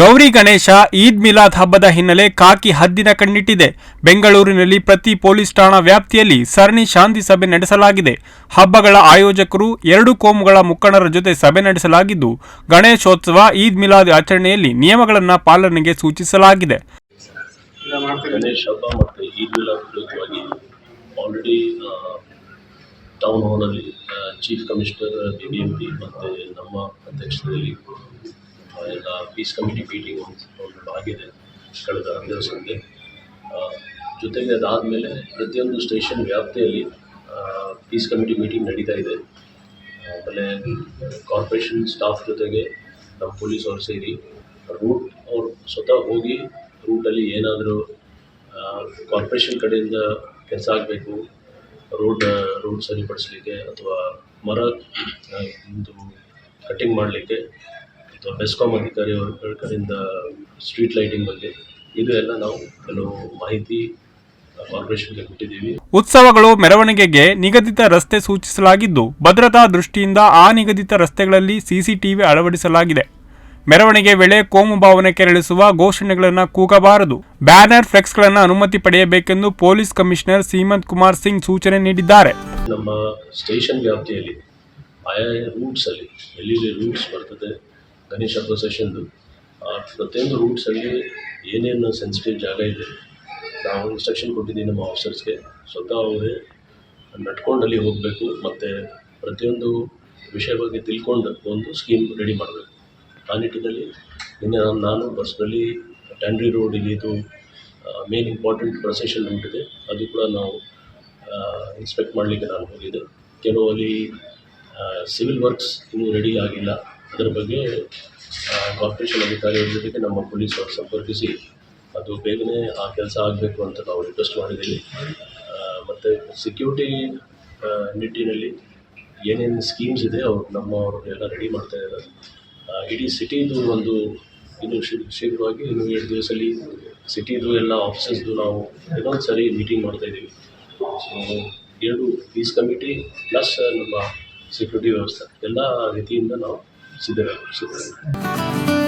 ಗೌರಿ ಗಣೇಶ ಈದ್ ಮಿಲಾದ್ ಹಬ್ಬದ ಹಿನ್ನೆಲೆ ಕಾಕಿ ಹದ್ದಿನ ಕಣ್ಣಿಟ್ಟಿದೆ. ಬೆಂಗಳೂರಿನಲ್ಲಿ ಪ್ರತಿ ಪೊಲೀಸ್ ಠಾಣಾ ವ್ಯಾಪ್ತಿಯಲ್ಲಿ ಸರಣಿ ಶಾಂತಿ ಸಭೆ ನಡೆಸಲಾಗಿದೆ. ಹಬ್ಬಗಳ ಆಯೋಜಕರು ಎರಡು ಕೋಮುಗಳ ಮುಖಂಡರ ಜೊತೆ ಸಭೆ ನಡೆಸಲಾಗಿದ್ದು, ಗಣೇಶೋತ್ಸವ, ಈದ್ ಮಿಲಾದ್ ಆಚರಣೆಯಲ್ಲಿ ನಿಯಮಗಳನ್ನು ಪಾಲನೆಗೆ ಸೂಚಿಸಲಾಗಿದೆ. ಟೌನ್ ಹಾಲಲ್ಲಿ chief commissioner B B M P ಮತ್ತು ನಮ್ಮ ಅಧ್ಯಕ್ಷತೆಯಲ್ಲಿ ಎಲ್ಲ ಪೀಸ್ ಕಮಿಟಿ ಮೀಟಿಂಗ್ ಒಂದು ಆಗಿದೆ ಕಳೆದ ಹನ್ನೆರಡು ಸಂತೆ ಜೊತೆಗೆ ಅದಾದಮೇಲೆ ಪ್ರತಿಯೊಂದು ಸ್ಟೇಷನ್ ವ್ಯಾಪ್ತಿಯಲ್ಲಿ ಪೀಸ್ ಕಮಿಟಿ ಮೀಟಿಂಗ್ ನಡೀತಾ ಇದೆ. ಆಮೇಲೆ ಕಾರ್ಪೊರೇಷನ್ ಸ್ಟಾಫ್ ಜೊತೆಗೆ ನಮ್ಮ ಪೊಲೀಸ್ ಅವ್ರು ಸೇರಿ ರೂಟ್ ಅವ್ರು ಸ್ವತಃ ಹೋಗಿ ರೂಟಲ್ಲಿ ಏನಾದರೂ ಕಾರ್ಪೊರೇಷನ್ ಕಡೆಯಿಂದ ಕೆಲಸ ಆಗಬೇಕು ರೋಡ್ ರೋಡ್ ಸರಿಪಡಿಸಲಿಕ್ಕೆ ಅಥವಾ ಮರ ಇದು ಕಟ್ಟಿಂಗ್ ಮಾಡಲಿಕ್ಕೆ ಬೆಸ್ಕಾಮ್ ಅಧಿಕಾರಿ ಅವ್ರ ಕಡೆಯಿಂದ ಸ್ಟ್ರೀಟ್ ಲೈಟಿಂಗ್ ಬಗ್ಗೆ. ಇದು ಎಲ್ಲ ನಾವು ಕೆಲವು ಮಾಹಿತಿ ಉತ್ಸವಗಳು ಮೆರವಣಿಗೆಗೆ ನಿಗದಿತ ರಸ್ತೆ ಸೂಚಿಸಲಾಗಿದ್ದು ಭದ್ರತಾ ದೃಷ್ಟಿಯಿಂದ ಆ ನಿಗದಿತ ರಸ್ತೆಗಳಲ್ಲಿ ಸಿಸಿಟಿವಿ ಅಳವಡಿಸಲಾಗಿದೆ. ಮೆರವಣಿಗೆ ವೇಳೆ ಕೋಮು ಭಾವನೆ ಕೆರಳಿಸುವ ಘೋಷಣೆಗಳನ್ನು ಕೂಗಬಾರದು. ಬ್ಯಾನರ್ ಫ್ಲೆಕ್ಸ್ಗಳನ್ನು ಅನುಮತಿ ಪಡೆಯಬೇಕೆಂದು ಪೊಲೀಸ್ ಕಮಿಷನರ್ ಸೀಮಂತ್ ಕುಮಾರ್ ಸಿಂಗ್ ಸೂಚನೆ ನೀಡಿದ್ದಾರೆ. ನಮ್ಮ ಸ್ಟೇಷನ್ ವ್ಯಾಪ್ತಿಯಲ್ಲಿ ಆಯಾ ರೂಟ್ಸಲ್ಲಿ ಎಲ್ಲಿ ರೂಟ್ಸ್ ಬರ್ತದೆ ಗಣೇಶ ಪ್ರೊಸೆಷನ್ದು ಆ, ಪ್ರತಿಯೊಂದು ರೂಟ್ಸಲ್ಲಿ ಏನೇನು ಸೆನ್ಸಿಟಿವ್ ಜಾಗ ಇದೆ, ನಾವು ಇನ್ಸ್ಟ್ರಕ್ಷನ್ ಕೊಟ್ಟಿದ್ದೀನಿ ನಮ್ಮ ಆಫೀಸರ್ಸ್ಗೆ ಸ್ವತಃ ಅವರೇ ನಡ್ಕೊಂಡಲ್ಲಿ ಹೋಗಬೇಕು, ಮತ್ತು ಪ್ರತಿಯೊಂದು ವಿಷಯ ಬಗ್ಗೆ ತಿಳ್ಕೊಂಡು ಒಂದು ಸ್ಕೀಮ್ ರೆಡಿ ಮಾಡಬೇಕು. ಆ ನಿಟ್ಟಿನಲ್ಲಿ ನಿನ್ನೆ ನಾನು ಪರ್ಸ್ನಲಿ ಟ್ಯಾಂಡ್ರಿ ರೋಡ್ ಇಲ್ಲಿ ಇದು ಮೇನ್ ಇಂಪಾರ್ಟೆಂಟ್ ಪ್ರೊಸೆಷನ್ ಉಂಟಿದೆ ಅದು ಕೂಡ ನಾವು ಇನ್ಸ್ಪೆಕ್ಟ್ ಮಾಡಲಿಕ್ಕೆ ನಾನು ಹೋಗಿದ್ದೆ. ಕೆಲವು ಅಲ್ಲಿ ಸಿವಿಲ್ ವರ್ಕ್ಸ್ ಇನ್ನೂ ರೆಡಿ ಆಗಿಲ್ಲ. ಅದರ ಬಗ್ಗೆ ಕಾರ್ಪೊರೇಷನ್ ಅಧಿಕಾರಿಗಳ ಜೊತೆಗೆ ನಮ್ಮ ಪೊಲೀಸ್ ಅವರು ಸಂಪರ್ಕಿಸಿ, ಅದು ಬೇಗನೆ ಆ ಕೆಲಸ ಆಗಬೇಕು ಅಂತ ನಾವು ರಿಕ್ವೆಸ್ಟ್ ಮಾಡಿದ್ದೀವಿ ಮತ್ತು ಸೆಕ್ಯೂರಿಟಿ ನಿಟ್ಟಿನಲ್ಲಿ ಏನೇನು ಸ್ಕೀಮ್ಸ್ ಇದೆ, ಅವ್ರು ನಮ್ಮವರು ಎಲ್ಲ ರೆಡಿ ಮಾಡ್ತಾ ಇದ್ದಾರೆ. ಇಡೀ ಸಿಟಿದು ಒಂದು, ಇನ್ನು ಶೀಘ್ರವಾಗಿ ಇನ್ನು ಎರಡು ದಿವಸದಲ್ಲಿ ಸಿಟಿದು ಎಲ್ಲ ಆಫೀಸಸ್ದು ನಾವು ಇನ್ನೊಂದು ಸರಿ ಮೀಟಿಂಗ್ ಮಾಡ್ತಾ ಇದ್ದೀವಿ. ಸೊ ಎರಡು ಪೀಸ್ ಕಮಿಟಿ ಪ್ಲಸ್ ನಮ್ಮ ಸೆಕ್ಯೂರಿಟಿ ವ್ಯವಸ್ಥೆ, ಎಲ್ಲ ರೀತಿಯಿಂದ ನಾವು 记得了是的。